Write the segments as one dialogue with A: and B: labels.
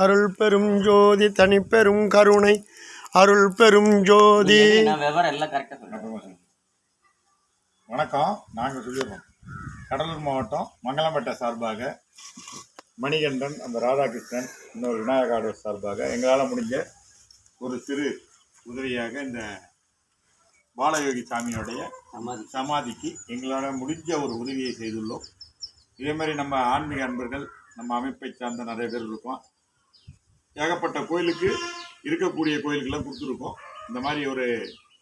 A: அருள் பெரும் ஜோதி தனிப்பெரும் கருணை. அருள் பெரும் ஜோதி
B: வணக்கம். நாங்கள் சொல்லிடுறோம். கடலூர் மாவட்டம் மங்களம்பேட்டை சார்பாக மணிகண்டன் அந்த ராதாகிருஷ்ணன் இன்னொரு விநாயகாடர் சார்பாக எங்களால் முடிஞ்ச ஒரு சிறு உதவியாக இந்த பாலயோகி சாமியோடைய
C: சமாதி.
B: சமாதிக்கு எங்களால் முடிஞ்ச ஒரு உதவியை செய்துள்ளோம். இதே மாதிரி நம்ம ஆன்மீக அன்பர்கள் நம்ம அமைப்பை சார்ந்த நிறைய பேர் இருக்கோம். ஏகப்பட்ட கோயிலுக்கு இருக்கக்கூடிய கோயிலுக்கெல்லாம் கொடுத்துருக்கோம். இந்த மாதிரி ஒரு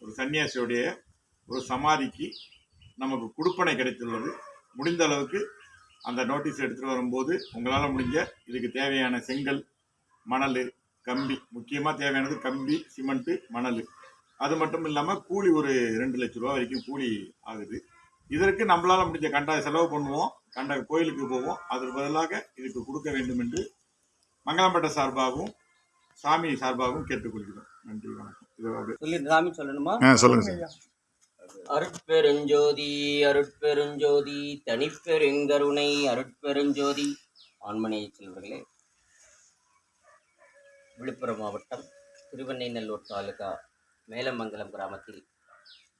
B: ஒரு சன்னியாசியோடைய ஒரு சமாதிக்கு நமக்கு கொடுப்பனை கிடைத்துள்ளது. முடிந்த அளவுக்கு அந்த நோட்டீஸ் எடுத்துகிட்டு வரும்போது உங்களால் முடிஞ்ச இதுக்கு தேவையான செங்கல் மணல் கம்பி முக்கியமாக தேவையானது கம்பி சிமெண்ட்டு மணல். அது மட்டும் இல்லாமல் கூலி ஒரு ரெண்டு லட்ச ரூபா வரைக்கும் கூலி ஆகுது. இதற்கு நம்மளால் முடிஞ்ச கண்ட செலவு பண்ணுவோம். கண்ட கோயிலுக்கு போவோம். அதற்கு பதிலாக இதுக்கு கொடுக்க வேண்டும் என்று மங்களம்பேட்டை சார்பாகவும் சாமி சார்பாகவும் கேட்டுக்கொள்கிறோம். நன்றி வணக்கம். இது
C: சொல்லி சாமி சொல்லணுமா?
B: சொல்லுங்க சார்.
C: அருட்பெருஞ்சோதி அருட்பெருஞ்சோதி தனிப்பெருங்கருணை அருட்பெருஞ்சோதி. ஆண்மனையை செல்வர்களே விழுப்புரம் மாவட்டம் திருவெண்ணைநல்லூர் தாலுகா மேலமங்கலம் கிராமத்தில்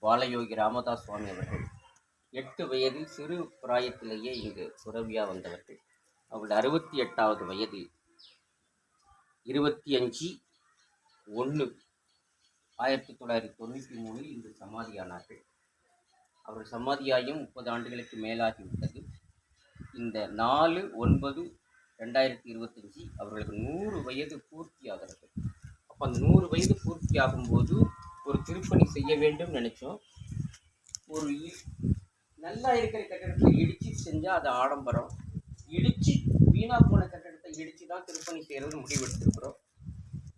C: பாலயோகி ராமதாஸ் சுவாமி அவர்கள் எட்டு வயதில் சிறு பிராயத்திலேயே இங்கு துறவியா வந்தவர்கள். அவர்கள் அறுபத்தி எட்டாவது வயதில் இருபத்தி அஞ்சு ஒன்று ஆயிரத்தி தொள்ளாயிரத்தி தொண்ணூற்றி மூணில் இன்று சமாதியானார்கள். அவர் சமாதியாயும் முப்பது ஆண்டுகளுக்கு மேலாகிவிட்டது. இந்த நாலு ஒன்பது ரெண்டாயிரத்தி இருபத்தஞ்சி அவர்களுக்கு நூறு வயது பூர்த்தி ஆகிறது அப்போ அந்த நூறு வயது பூர்த்தி ஆகும்போது ஒரு திருப்பணி செய்ய வேண்டும் நினச்சோம். ஒரு நல்லா இருக்கிற கட்டிடத்தில் இடித்து செஞ்சால் அது ஆடம்பரம். இடித்து வீணா போன கட்டடத்தை இடித்து தான் திருப்பணி செய்கிறது முடிவெடுத்திருக்கிறோம்.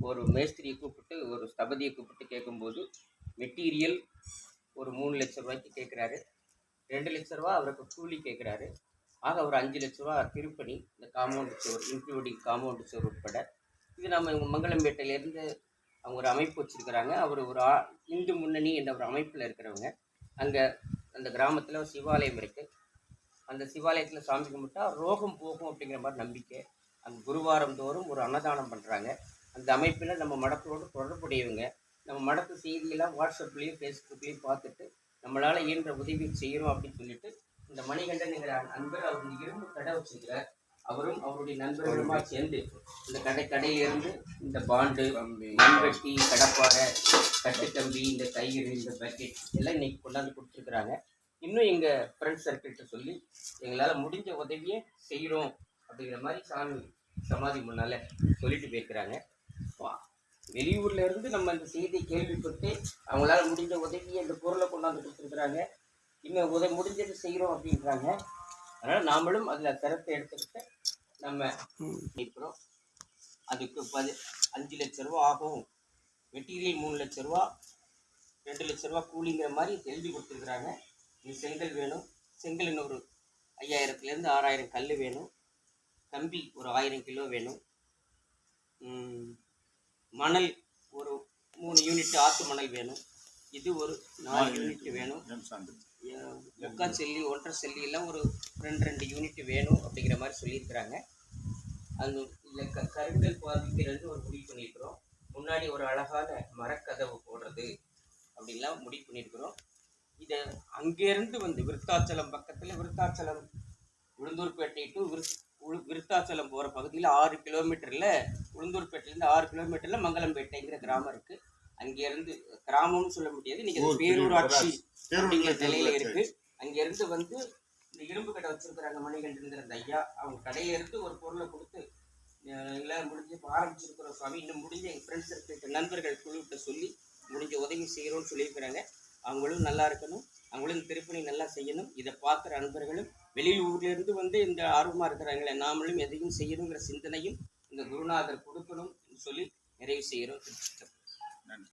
C: ஒரு மேஸ்திரியை கூப்பிட்டு ஒரு ஸ்தபதியை கூப்பிட்டு கேட்கும்போது மெட்டீரியல் ஒரு மூணு லட்ச ரூபாய்க்கு கேட்குறாரு. ரெண்டு லட்ச ரூபா அவருக்கு கூலி கேட்குறாரு. ஆக ஒரு அஞ்சு லட்ச ரூபா திருப்பணி இந்த காம்பவுண்டு சுவர் இன்க்ளூடிங் காம்பவுண்டு சுவர் உட்பட. இது நம்ம இவங்க மங்களம்பேட்டையிலேருந்து அவங்க ஒரு அமைப்பு வச்சுருக்கிறாங்க. அவர் ஒரு ஆ இந்து முன்னணி என்ற ஒரு அமைப்பில் இருக்கிறவங்க. அங்கே அந்த கிராமத்தில் சிவாலயம் இருக்குது அந்த சிவாலயத்தில் சாமி கும்பிட்டா ரோகம் போகும் அப்படிங்கிற மாதிரி நம்பிக்கை. அந்த குருவாரம் தோறும் ஒரு அன்னதானம் பண்ணுறாங்க அந்த அமைப்பில் நம்ம மடத்தோடு தொடர்புடையவங்க. நம்ம மடத்து செய்தியெல்லாம் வாட்ஸ்அப்லேயும் ஃபேஸ்புக்லேயும் பார்த்துட்டு நம்மளால் இயன்ற உதவி செய்கிறோம் அப்படின்னு சொல்லிட்டு இந்த மணிகண்டனுங்கிற நண்பர் அவர் இரும்பு கடை வச்சுக்கிறார் அவரும் அவருடைய நண்பர்களுமா சேர்ந்து இந்த கடை கடையிலிருந்து இந்த பாண்டு மண்வெட்டி கடப்பாறை கட்டுக்கம்பி இந்த கயிறு இந்த பக்கெட் எல்லாம் இன்னைக்கு கொண்டாந்து கொடுத்துருக்குறாங்க. இன்னும் எங்கள் ஃப்ரெண்ட்ஸ் சர்க்கிள்கிட்ட சொல்லி எங்களால் முடிஞ்ச உதவியை செய்கிறோம் அப்படிங்கிற மாதிரி சாமி சமாதி முன்னால் சொல்லிட்டு போயிருக்கிறாங்க. வா- வெளியூர்ல இருந்து நம்ம அந்த செய்தியை கேள்விப்பட்டு அவங்களால முடிஞ்ச உதவியை இந்த பொருளை கொண்டாந்து கொடுத்துருக்குறாங்க. இன்னும் உதவி முடிஞ்சது செய்கிறோம் அப்படின்றாங்க. அதனால் நாமளும் அதில் கருத்தை எடுத்துக்கிட்டு நம்ம நிற்கிறோம். அதுக்கு பதி அஞ்சு லட்ச ரூபா ஆகும். மெட்டீரியல் மூணு லட்ச ரூபா ரெண்டு லட்ச ரூபா கூலிங்கிற மாதிரி எழுதி கொடுத்துருக்குறாங்க. இது செங்கல் வேணும். செங்கல் இன்னொரு ஐயாயிரத்துலேருந்து ஆறாயிரம் கல் வேணும். கம்பி ஒரு ஆயிரம் கிலோ வேணும். மணல் ஒரு மூணு யூனிட் ஆற்று மணல் வேணும். இது ஒரு நாலு யூனிட் வேணும். முக்கால் செல்லி ஒன்றரை செல்லி எல்லாம் ஒரு ரெண்டு ரெண்டு யூனிட் வேணும் அப்படிங்கிற மாதிரி சொல்லியிருக்கிறாங்க. அது இல்லை க கருங்கல் பாதிக்கிறது ஒரு முடிவு பண்ணியிருக்கிறோம். முன்னாடி ஒரு அழகான மரக்கதவு போடுறது அப்படின்லாம் முடிவு பண்ணியிருக்கிறோம். இதை அங்கேருந்து வந்து விருத்தாச்சலம் பக்கத்தில் விருத்தாச்சலம் உளுந்தூர்பேட்டை டு விருத்தாச்சலம் போகிற பகுதியில் ஆறு கிலோமீட்டரில் உளுந்தூர்பேட்டையிலேருந்து ஆறு கிலோமீட்டரில் மங்கலம்பேட்டைங்கிற கிராமம் இருக்குது அங்கேருந்து கிராமம்னு சொல்ல முடியாது. அது பேரூராட்சி அப்படிங்கிற நிலையில இருக்கு. அங்கேருந்து வந்து இந்த இரும்பு கடை வச்சிருக்கிறாங்க மணிகண்டன்கிற அந்த ஐயா. அவங்க கடையை எடுத்து ஒரு பொருளை கொடுத்து எல்லாம் முடிஞ்சு இப்ப ஆரம்பிச்சிருக்கிறோம் சுவாமி. இன்னும் முடிஞ்ச எங்கள் ஃப்ரெண்ட்ஸ் இருக்க நண்பர்கள் குழுவிட்ட சொல்லி முடிஞ்ச உதவி செய்கிறோம்னு சொல்லியிருக்கிறாங்க. அவங்களும் நல்லா இருக்கணும். அவங்களும் இந்த திருப்பணி நல்லா செய்யணும். இதை பார்க்குற அன்பர்களும் வெளியில் ஊர்லேருந்து வந்து இந்த ஆர்வமாக இருக்கிறாங்களே நாமளும் எதையும் செய்யணுங்கிற சிந்தனையும் இந்த குருநாதர் கொடுக்கணும் சொல்லி நிறைவு செய்கிறோம். நன்றி.